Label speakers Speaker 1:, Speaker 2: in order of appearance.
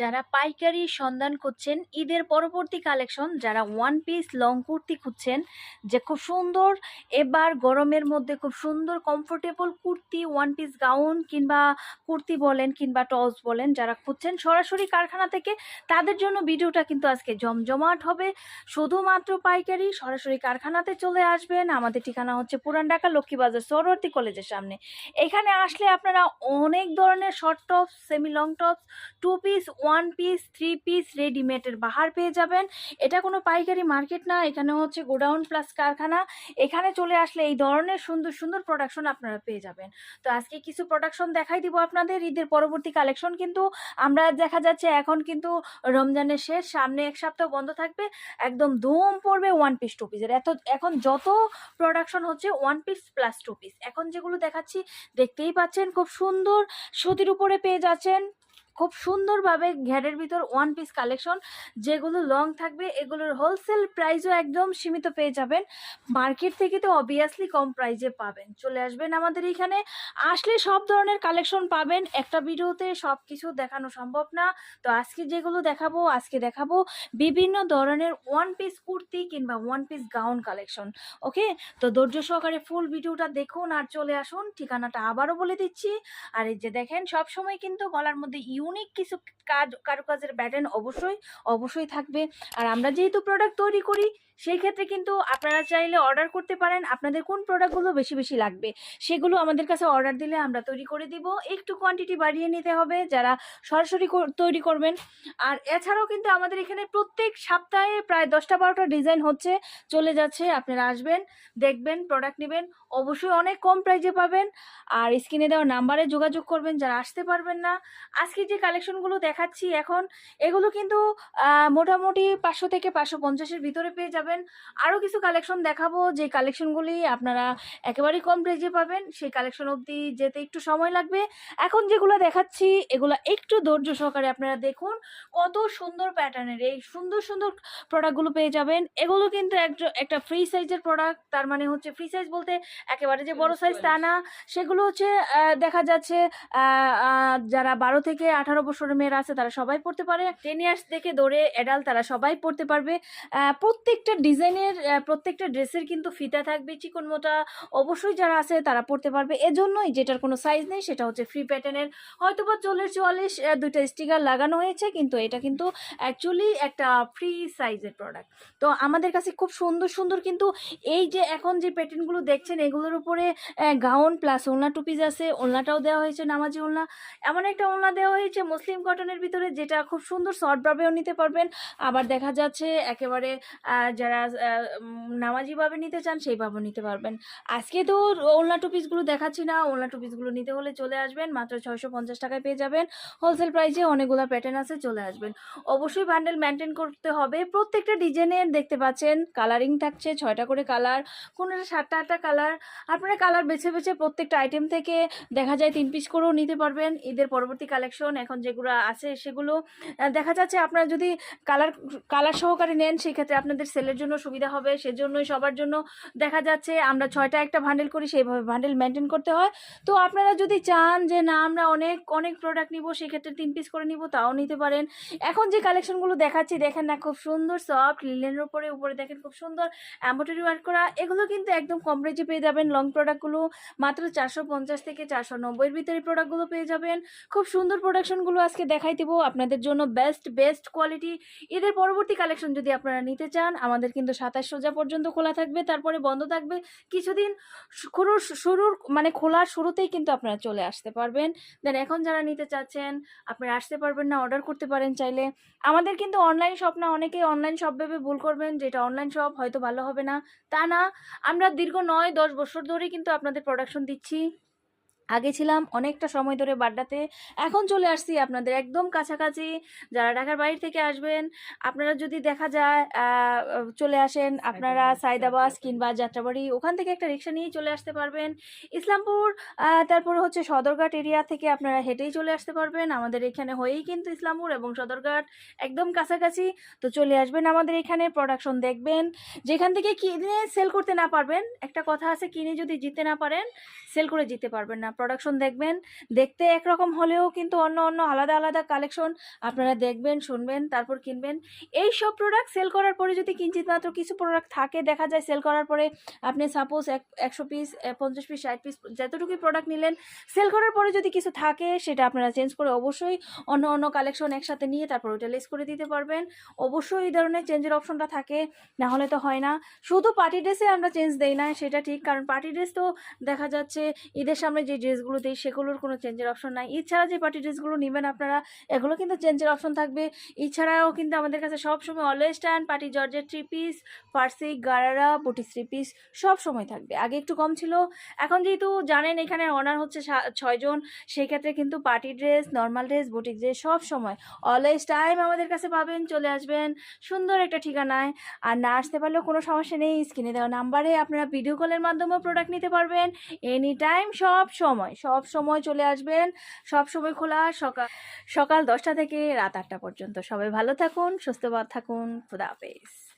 Speaker 1: যারা পাইকারি সন্ধান করছেন ঈদের পরবর্তী কালেকশন যারা ওয়ান পিস লং কুর্তি খুঁজছেন, যে খুব সুন্দর, এবার গরমের মধ্যে খুব সুন্দর comfortable kurti one piece gown কিংবা কুর্তি বলেন কিংবা টস বলেন, যারা খুঁজছেন সরাসরি কারখানা থেকে, তাদের জন্য ভিডিওটা কিন্তু আজকে জমজমাট হবে। শুধুমাত্র পাইকারি, সরাসরি কারখানাতে চলে আসবেন। আমাদের ঠিকানা হচ্ছে পুরান ঢাকা লক্ষ্মীবাজার সরবর্তী কলেজের সামনে। এখানে আসলে আপনারা অনেক ধরনের short tops semi long tops two piece one piece three piece রেডিমেডের বাহার পেয়ে যাবেন। এটা কোনো পাইকারি মার্কেট না, এখানে হচ্ছে গোডাউন প্লাস কারখানা। এখানে চলে আসলে এই ধরনের সুন্দর সুন্দর প্রোডাকশন আপনারা পেয়ে যাবেন। তো আজকে কিছু প্রোডাকশন দেখাই দিব আপনাদের, ঈদের পরবর্তী কালেকশন কিন্তু আমরা দেখা যাচ্ছে এখন কিন্তু রমজানের শেষ, সামনে এক সপ্তাহ বন্ধ থাকবে, একদম ধুম পড়বে ওয়ান পিস টু পিসের এত, এখন যত প্রোডাকশন হচ্ছে one piece plus two piece এখন যেগুলো দেখাচ্ছি, দেখতেই পাচ্ছেন, খুব সুন্দর সুতির উপরে পেয়ে যাচ্ছেন। খুব সুন্দরভাবে ঘ্যারের ভিতর ওয়ান পিস কালেকশন যেগুলো লং থাকবে, এগুলোর হোলসেল প্রাইসও একদম সীমিত পেয়ে যাবেন। মার্কেট থেকে তো অবভিয়াসলি কম প্রাইজে পাবেন। চলে আসবেন আমাদের এখানে। আসলে সব ধরনের কালেকশন পাবেন। একটা ভিডিওতে সব কিছু দেখানো সম্ভব না। তো আজকে যেগুলো দেখাবো, আজকে দেখাবো বিভিন্ন ধরনের ওয়ান পিস কুর্তি কিংবা one piece gown collection okay তো ধৈর্য সহকারে ফুল ভিডিওটা দেখুন আর চলে আসুন। ঠিকানাটা আবারও বলে দিচ্ছি। আর এই যে দেখেন সব সময় কিন্তু গলার মধ্যে ইউনিক কিছু কাজ কারুকাজের ব্যাটার্ন অবশ্যই অবশ্যই থাকবে। আর আমরা যেহেতু প্রোডাক্ট তৈরি করি সেই ক্ষেত্রে কিন্তু আপনারা চাইলে অর্ডার করতে পারেন। আপনাদের কোন প্রোডাক্টগুলো বেশি বেশি লাগবে, সেগুলো আমাদের কাছে অর্ডার দিলে আমরা তৈরি করে দিব। একটু কোয়ান্টিটি বাড়িয়ে নিতে হবে, যারা সরাসরি তৈরি করবেন। আর এছাড়াও কিন্তু আমাদের এখানে প্রত্যেক সপ্তাহে প্রায় দশটা, বারোটা ডিজাইন হচ্ছে, চলে যাচ্ছে, আপনারা আসবেন, দেখবেন প্রোডাক্ট নেবেন। অবশ্যই অনেক কম প্রাইজে পাবেন। আর স্ক্রিনে দেওয়া নাম্বারে যোগাযোগ করবেন, যারা আসতে পারবেন না। আজকে যে কালেকশনগুলো দেখাচ্ছি এখন, এগুলো কিন্তু মোটামুটি পাঁচশো থেকে পাঁচশো পঞ্চাশের ভিতরে পেয়ে যাবেন। আরও কিছু কালেকশন দেখাবো যে কালেকশনগুলি আপনারা একেবারেই কম প্রাইজে পাবেন সেই কালেকশন অবধি যেতে একটু সময় লাগবে। এখন যেগুলো দেখাচ্ছি এগুলো একটু ধৈর্য সহকারে আপনারা দেখুন কত সুন্দর প্যাটার্নের এই সুন্দর সুন্দর প্রোডাক্টগুলো পেয়ে যাবেন। এগুলো কিন্তু একটা ফ্রি সাইজের প্রোডাক্ট তার মানে হচ্ছে ফ্রি সাইজ বলতে একেবারে যে বড় সাইজ তা না। সেগুলো হচ্ছে দেখা যাচ্ছে যারা বারো থেকে আঠারো বছরের মেয়েরা আছে তারা সবাই পড়তে পারে। টেন ইয়ার্স থেকে দৌড়ে অ্যাডাল্ট তারা সবাই পড়তে পারবে। আহ, প্রত্যেকটা ডিজাইনের প্রত্যেকটা ড্রেসের কিন্তু ফিতা থাকবে চিকন মোটা অবশ্যই যারা আছে তারা পড়তে পারবে। এজন্যই যেটার কোনো সাইজ নেই সেটা হচ্ছে ফ্রি প্যাটার্নের হয়তো বা চল্লিশ চুয়াল্লিশ দুইটা স্টিকার লাগানো হয়েছে, কিন্তু এটা কিন্তু অ্যাকচুয়ালি একটা ফ্রি সাইজের প্রোডাক্ট তো আমাদের কাছে খুব সুন্দর সুন্দর কিন্তু এই যে এখন যে প্যাটার্নগুলো দেখছেন, এগুলোর উপরে গাউন প্লাস ওলনা টুপিজ আছে ওলনাটাও দেওয়া হয়েছে নামাজি ওলনা এমন একটা ওলনা দেওয়া হয়েছে মুসলিম কটনের ভিতরে, যেটা খুব সুন্দর শর্টভাবেও নিতে পারবেন। আবার দেখা যাচ্ছে একেবারে যারা নামাজিভাবে নিতে চান সেইভাবেও নিতে পারবেন। আজকে তো ওলনা টুপিসগুলো দেখাচ্ছি না ওলনা টুপিসগুলো নিতে হলে চলে আসবেন, মাত্র ছয়শো পঞ্চাশ টাকায় পেয়ে যাবেন। হোলসেল প্রাইসে অনেকগুলো প্যাটার্ন আছে, চলে আসবেন। অবশ্যই বান্ডেল মেনটেন করতে হবে। প্রত্যেকটা ডিজাইনের দেখতে পাচ্ছেন কালারিং থাকছে, ছয়টা করে কালার কোনোটা সাতটা, আটটা কালার আপনারা কালার বেছে বেছে প্রত্যেকটা আইটেম থেকে দেখা যায় তিন পিস করেও নিতে পারবেন। ঈদের পরবর্তী কালেকশন এখন যেগুলো আছে সেগুলো দেখা যাচ্ছে আপনারা যদি কালার কালার সহকারে নেন, সেক্ষেত্রে আপনাদের সেলের জন্য সুবিধা হবে, সেজন্যই সবার জন্য দেখা যাচ্ছে আমরা ছয়টা একটা ভান্ডেল করি, সেইভাবে ভান্ডেল মেনটেন করতে হয়। তো আপনারা যদি চান যে না, আমরা অনেক অনেক প্রোডাক্ট নিব, সেক্ষেত্রে তিন পিস করে নিব, তাও নিতে পারেন। এখন যে কালেকশনগুলো দেখাচ্ছি, দেখেন না, খুব সুন্দর সফট লিলেনের উপরে উপরে দেখেন খুব সুন্দর অ্যাম্বোটারি ওয়ার্ক করা, এগুলো কিন্তু একদম কম রেঞ্জে পেয়ে যাবেন। লং প্রোডাক্টগুলো মাত্র চারশো পঞ্চাশ থেকে চারশো নব্বইয়ের ভিতরে প্রোডাক্টগুলো পেয়ে যাবেন। খুব সুন্দর প্রোডাকশনগুলো আজকে দেখাই দেবো, আপনাদের জন্য বেস্ট বেস্ট কোয়ালিটি ঈদের পরবর্তী কালেকশন যদি আপনারা নিতে চান, আমাদের কিন্তু সাতাশ সোজা পর্যন্ত খোলা থাকবে, তারপরে বন্ধ থাকবে। কিছুদিন শুরুর শুরুর মানে খোলার শুরুতেই কিন্তু আপনারা চলে আসতে পারবেন। দেন এখন যারা নিতে চাচ্ছেন, আপনারা আসতে পারবেন না অর্ডার করতে পারেন চাইলে। আমাদের কিন্তু অনলাইন শপ না, অনেকেই অনলাইন শপ ভেবে ভুল করবেন, যেটা অনলাইন শপ হয়তো ভালো হবে না। তা না, আমরা দীর্ঘ নয়, দশ বছর ধরেই কিন্তু আপনাদের প্রোডাকশন দিচ্ছি। আগে ছিলাম অনেকটা সময় ধরে বাড্ডাতে এখন চলে আসছি আপনাদের একদম কাছাকাছি। যারা ঢাকার বাইরে থেকে আসবেন আপনারা যদি দেখা যায় চলে আসেন আপনারা সাইদাবাস কিংবা যাত্রাবাড়ি ওখান থেকে একটা রিক্সা নিয়েই চলে আসতে পারবেন। ইসলামপুর তারপরে হচ্ছে সদরঘাট এরিয়া থেকে আপনারা হেঁটেই চলে আসতে পারবেন। আমাদের এখানে হয়েই কিন্তু ইসলামপুর এবং সদরঘাট একদম কাছাকাছি। তো চলে আসবেন আমাদের এখানে প্রোডাকশন দেখবেন। যেখান থেকে কিনে সেল করতে না পারবেন একটা কথা আছে কিনে যদি জিতে না পারেন সেল করে জিততে পারবেন না। প্রোডাকশন দেখবেন। দেখতে একরকম হলেও কিন্তু অন্য অন্য আলাদা আলাদা কালেকশন আপনারা দেখবেন, শুনবেন, তারপর কিনবেন। এই সব প্রোডাক্ট সেল করার পরে যদি কিঞ্চিত মাত্র কিছু প্রোডাক্ট থাকে, দেখা যায় সেল করার পরে আপনি সাপোজ এক, একশো পিস পঞ্চাশ পিস ষাট পিস যতটুকুই প্রোডাক্ট নিলেন সেল করার পরে যদি কিছু থাকে, সেটা আপনারা চেঞ্জ করে অবশ্যই অন্য অন্য কালেকশন একসাথে নিয়ে তারপর ওইটা লেস করে দিতে পারবেন। অবশ্যই এই ধরনের চেঞ্জের অপশনটা থাকে, না হলে তো হয় না। শুধু পার্টি ড্রেসে আমরা চেঞ্জ দেই না, সেটা ঠিক, কারণ পার্টি ড্রেস তো দেখা যাচ্ছে ঈদের সামনে যে ড্রেসগুলো দিই, সেগুলোর কোনো চেঞ্জের অপশন নাই। এছাড়া যে পার্টি ড্রেসগুলো নেবেন আপনারা, এগুলো কিন্তু চেঞ্জের অপশন থাকবে। এছাড়াও কিন্তু আমাদের কাছে সবসময় অলওয়েজ স্ট্যান্ড পার্টি জর্জের থ্রি পিস ফার্সি গারারা বুটি থ্রি পিস সব সময় থাকবে। আগে একটু কম ছিল, এখন যেহেতু জানেন এখানে অনার হচ্ছে ছয়জন সেই ক্ষেত্রে কিন্তু party dress normal dress boutique dress সব সময় অলওয়েজ টাইম আমাদের কাছে পাবেন, চলে আসবেন। সুন্দর একটা ঠিকানায়। আর না আসতে পারলেও কোনো সমস্যা নেই স্ক্রিনে দেওয়া নাম্বারে আপনারা ভিডিও কলের মাধ্যমেও প্রোডাক্ট নিতে পারবেন। এনি টাইম সব সময়। সব সময় চলে আসবেন, সব সময় খোলা সকাল সকাল দশটা থেকে রাত আটটা পর্যন্ত। সবাই ভালো থাকুন সুস্থবাদ থাকুন, খুদা হাফেজ।